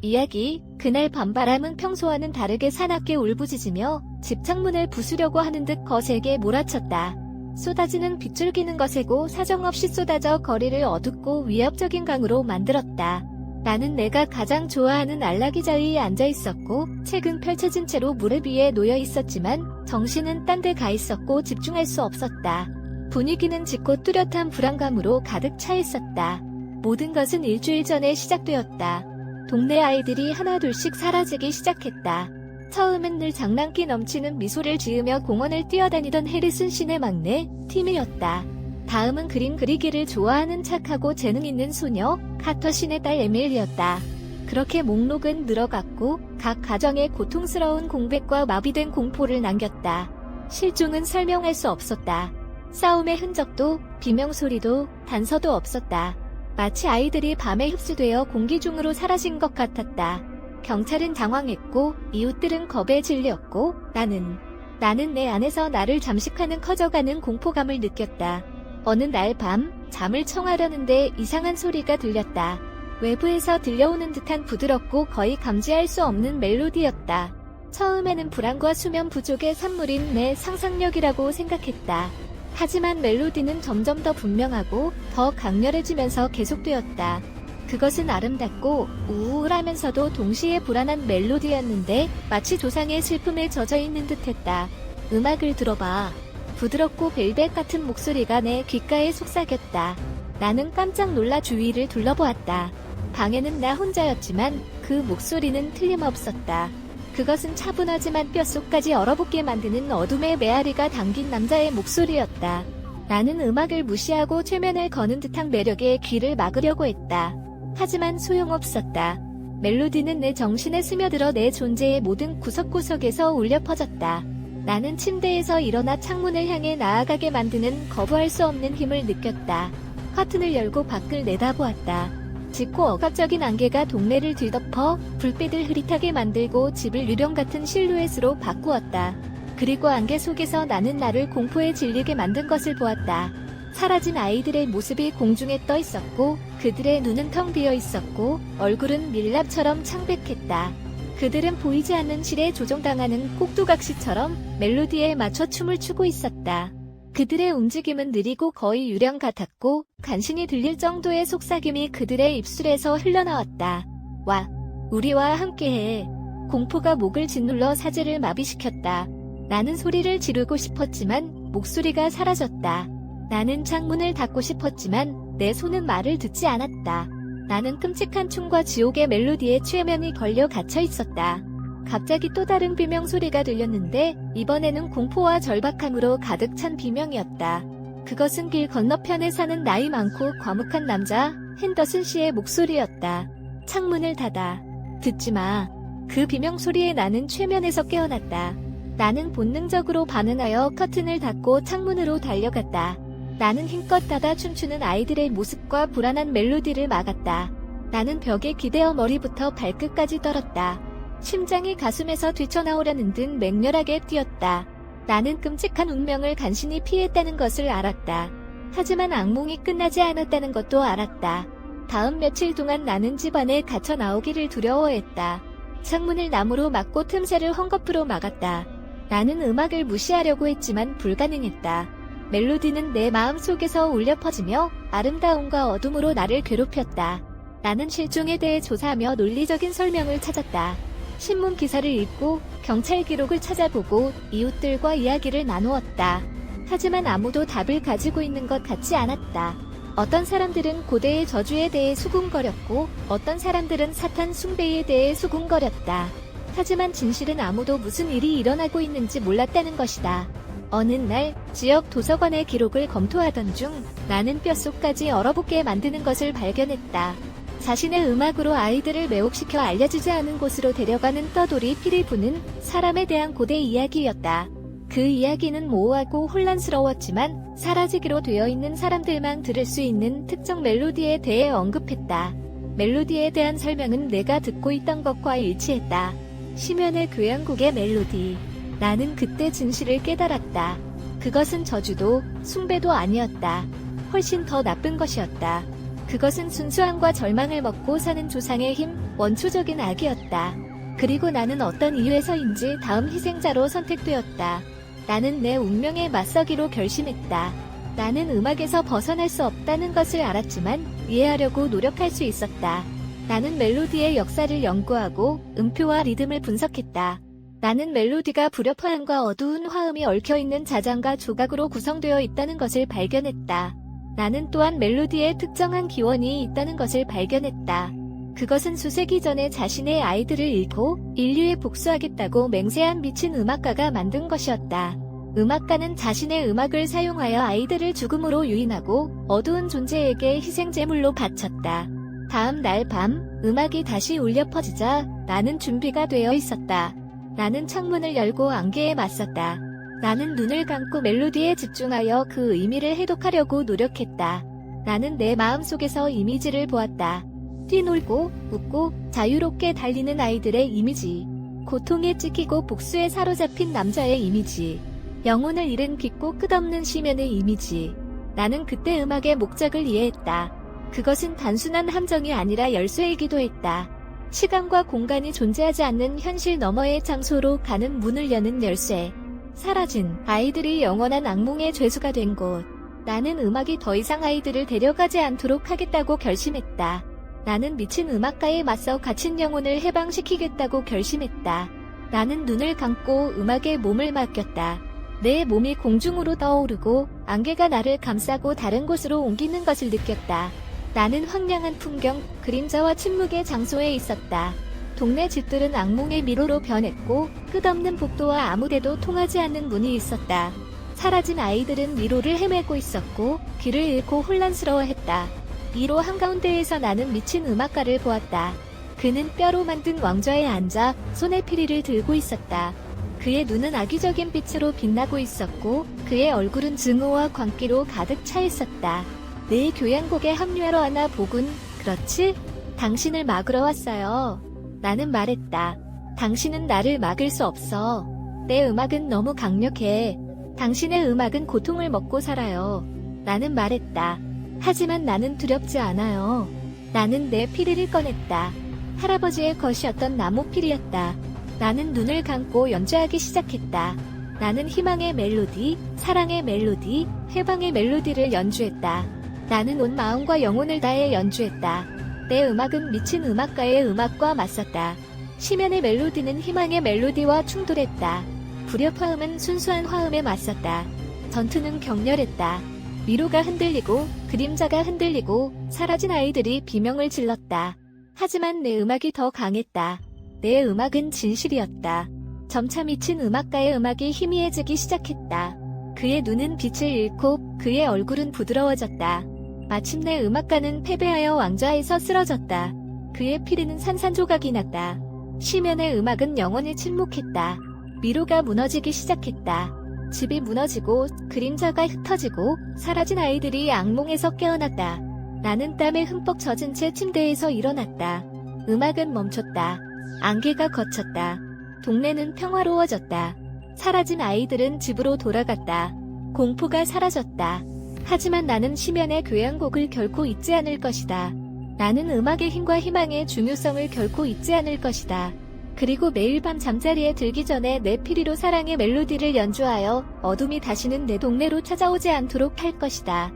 이야기 그날 밤바람은 평소와는 다르게 사납게 울부짖으며 집 창문을 부수려고 하는 듯 거세게 몰아쳤다. 쏟아지는 빗줄기는 거세고 사정없이 쏟아져 거리를 어둡고 위협적인 강으로 만들었다. 나는 내가 가장 좋아하는 안락이 자리에 앉아 있었고 책은 펼쳐진 채로 무릎 위에 놓여 있었지만 정신은 딴 데 가 있었고 집중할 수 없었다. 분위기는 짙고 뚜렷한 불안감으로 가득 차 있었다. 모든 것은 일주일 전에 시작되었다. 동네 아이들이 하나둘씩 사라지기 시작했다. 처음엔 늘 장난기 넘치는 미소를 지으며 공원을 뛰어다니던 해리슨 씨네 막내 팀이었다. 다음은 그림 그리기를 좋아하는 착하고 재능 있는 소녀 카터 씨네 딸 에밀리였다. 그렇게 목록은 늘어갔고 각 가정에 고통스러운 공백과 마비된 공포를 남겼다. 실종은 설명할 수 없었다. 싸움의 흔적도 비명소리도 단서도 없었다. 마치 아이들이 밤에 흡수되어 공기 중으로 사라진 것 같았다. 경찰은 당황했고 이웃들은 겁에 질렸고 나는 나는 내 안에서 나를 잠식하는 커져가는 공포감을 느꼈다. 어느 날 밤 잠을 청하려는데 이상한 소리가 들렸다. 외부에서 들려오는 듯한 부드럽고 거의 감지할 수 없는 멜로디였다. 처음에는 불안과 수면 부족의 산물인 내 상상력이라고 생각했다. 하지만 멜로디는 점점 더 분명하고 더 강렬해지면서 계속되었다. 그것은 아름답고 우울하면서도 동시에 불안한 멜로디였는데 마치 조상의 슬픔에 젖어 있는 듯했다. 음악을 들어봐. 부드럽고 벨벳 같은 목소리가 내 귓가에 속삭였다. 나는 깜짝 놀라 주위를 둘러보았다. 방에는 나 혼자였지만 그 목소리는 틀림없었다. 그것은 차분하지만 뼛속까지 얼어붙게 만드는 어둠의 메아리가 담긴 남자의 목소리였다. 나는 음악을 무시하고 최면을 거는 듯한 매력에 귀를 막으려고 했다. 하지만 소용없었다. 멜로디는 내 정신에 스며들어 내 존재의 모든 구석구석에서 울려 퍼졌다. 나는 침대에서 일어나 창문을 향해 나아가게 만드는 거부할 수 없는 힘을 느꼈다. 커튼을 열고 밖을 내다보았다. 짙고 억압적인 안개가 동네를 뒤덮어 불빛을 흐릿하게 만들고 집을 유령 같은 실루엣으로 바꾸었다. 그리고 안개 속에서 나는 나를 공포에 질리게 만든 것을 보았다. 사라진 아이들의 모습이 공중에 떠 있었고 그들의 눈은 텅 비어 있었고 얼굴은 밀랍처럼 창백했다. 그들은 보이지 않는 실에 조종당하는 꼭두각시처럼 멜로디에 맞춰 춤을 추고 있었다. 그들의 움직임은 느리고 거의 유령 같았고 간신히 들릴 정도의 속삭임이 그들의 입술에서 흘러나왔다. 와, 우리와 함께해. 공포가 목을 짓눌러 사지를 마비시켰다. 나는 소리를 지르고 싶었지만 목소리가 사라졌다. 나는 창문을 닫고 싶었지만 내 손은 말을 듣지 않았다. 나는 끔찍한 춤과 지옥의 멜로디에 최면이 걸려 갇혀 있었다. 갑자기 또 다른 비명 소리가 들렸는데 이번에는 공포와 절박함으로 가득 찬 비명이었다. 그것은 길 건너편에 사는 나이 많고 과묵한 남자 핸더슨 씨의 목소리였다. 창문을 닫아. 듣지 마. 그 비명 소리에 나는 최면에서 깨어났다. 나는 본능적으로 반응하여 커튼을 닫고 창문으로 달려갔다. 나는 힘껏 닫아 춤추는 아이들의 모습과 불안한 멜로디를 막았다. 나는 벽에 기대어 머리부터 발끝까지 떨었다. 심장이 가슴에서 뛰쳐나오려는 듯 맹렬하게 뛰었다. 나는 끔찍한 운명을 간신히 피했다는 것을 알았다. 하지만 악몽이 끝나지 않았다는 것도 알았다. 다음 며칠 동안 나는 집 안에 갇혀 나오기를 두려워했다. 창문을 나무로 막고 틈새를 헝겊으로 막았다. 나는 음악을 무시하려고 했지만 불가능했다. 멜로디는 내 마음 속에서 울려 퍼지며 아름다움과 어둠으로 나를 괴롭혔다. 나는 실종에 대해 조사하며 논리적인 설명을 찾았다. 신문 기사를 읽고 경찰 기록을 찾아보고 이웃들과 이야기를 나누었다. 하지만 아무도 답을 가지고 있는 것 같지 않았다. 어떤 사람들은 고대의 저주에 대해 수군거렸고 어떤 사람들은 사탄 숭배에 대해 수군거렸다. 하지만 진실은 아무도 무슨 일이 일어나고 있는지 몰랐다는 것이다. 어느 날 지역 도서관의 기록을 검토하던 중 나는 뼛속까지 얼어붙게 만드는 것을 발견했다. 자신의 음악으로 아이들을 매혹시켜 알려지지 않은 곳으로 데려가는 떠돌이 피를 부는 사람에 대한 고대 이야기였다. 그 이야기는 모호하고 혼란스러웠지만 사라지기로 되어 있는 사람들만 들을 수 있는 특정 멜로디에 대해 언급했다. 멜로디에 대한 설명은 내가 듣고 있던 것과 일치했다. 심연의 교향곡의 멜로디. 나는 그때 진실을 깨달았다. 그것은 저주도 숭배도 아니었다. 훨씬 더 나쁜 것이었다. 그것은 순수함과 절망을 먹고 사는 조상의 힘, 원초적인 악이었다. 그리고 나는 어떤 이유에서인지 다음 희생자로 선택되었다. 나는 내 운명에 맞서기로 결심했다. 나는 음악에서 벗어날 수 없다는 것을 알았지만 이해하려고 노력할 수 있었다. 나는 멜로디의 역사를 연구하고 음표와 리듬을 분석했다. 나는 멜로디가 불협화음과 어두운 화음이 얽혀있는 자장가 조각으로 구성되어 있다는 것을 발견했다. 나는 또한 멜로디에 특정한 기원이 있다는 것을 발견했다. 그것은 수세기 전에 자신의 아이들을 잃고 인류에 복수하겠다고 맹세한 미친 음악가가 만든 것이었다. 음악가는 자신의 음악을 사용하여 아이들을 죽음으로 유인하고 어두운 존재에게 희생제물로 바쳤다. 다음 날 밤, 음악이 다시 울려 퍼지자 나는 준비가 되어 있었다. 나는 창문을 열고 안개에 맞섰다. 나는 눈을 감고 멜로디에 집중하여 그 의미를 해독하려고 노력했다. 나는 내 마음속에서 이미지를 보았다. 뛰놀고, 웃고, 자유롭게 달리는 아이들의 이미지. 고통에 찢기고 복수에 사로잡힌 남자의 이미지. 영혼을 잃은 깊고 끝없는 시면의 이미지. 나는 그때 음악의 목적을 이해했다. 그것은 단순한 함정이 아니라 열쇠이기도 했다. 시간과 공간이 존재하지 않는 현실 너머의 장소로 가는 문을 여는 열쇠. 사라진 아이들이 영원한 악몽의 죄수가 된 곳. 나는 음악이 더 이상 아이들을 데려가지 않도록 하겠다고 결심했다. 나는 미친 음악가에 맞서 갇힌 영혼을 해방시키겠다고 결심했다. 나는 눈을 감고 음악에 몸을 맡겼다. 내 몸이 공중으로 떠오르고 안개가 나를 감싸고 다른 곳으로 옮기는 것을 느꼈다. 나는 황량한 풍경, 그림자와 침묵의 장소에 있었다. 동네 집들은 악몽의 미로로 변했고 끝없는 복도와 아무데도 통하지 않는 문이 있었다. 사라진 아이들은 미로를 헤매고 있었고 길을 잃고 혼란스러워했다. 미로 한가운데에서 나는 미친 음악가를 보았다. 그는 뼈로 만든 왕좌에 앉아 손에 피리를 들고 있었다. 그의 눈은 악의적인 빛으로 빛나고 있었고 그의 얼굴은 증오와 광기로 가득 차 있었다. 내 교양곡에 합류하러 하나 보군. 그렇지? 당신을 막으러 왔어요. 나는 말했다. 당신은 나를 막을 수 없어. 내 음악은 너무 강력해. 당신의 음악은 고통을 먹고 살아요. 나는 말했다. 하지만 나는 두렵지 않아요. 나는 내 피리를 꺼냈다. 할아버지의 것이었던 나무 피리였다. 나는 눈을 감고 연주하기 시작했다. 나는 희망의 멜로디, 사랑의 멜로디, 해방의 멜로디를 연주했다. 나는 온 마음과 영혼을 다해 연주했다. 내 음악은 미친 음악가의 음악과 맞섰다. 시면의 멜로디는 희망의 멜로디와 충돌했다. 불협화음은 순수한 화음에 맞섰다. 전투는 격렬했다. 미로가 흔들리고 그림자가 흔들리고 사라진 아이들이 비명을 질렀다. 하지만 내 음악이 더 강했다. 내 음악은 진실이었다. 점차 미친 음악가의 음악이 희미해지기 시작했다. 그의 눈은 빛을 잃고 그의 얼굴은 부드러워졌다. 마침내 음악가는 패배하여 왕좌에서 쓰러졌다. 그의 피리는 산산조각이 났다. 시면의 음악은 영원히 침묵했다. 미로가 무너지기 시작했다. 집이 무너지고 그림자가 흩어지고 사라진 아이들이 악몽에서 깨어났다. 나는 땀에 흠뻑 젖은 채 침대에서 일어났다. 음악은 멈췄다. 안개가 걷혔다. 동네는 평화로워졌다. 사라진 아이들은 집으로 돌아갔다. 공포가 사라졌다. 하지만 나는 시면의 교향곡을 결코 잊지 않을 것이다. 나는 음악의 힘과 희망의 중요성을 결코 잊지 않을 것이다. 그리고 매일 밤 잠자리에 들기 전에 내 피리로 사랑의 멜로디를 연주하여 어둠이 다시는 내 동네로 찾아오지 않도록 할 것이다.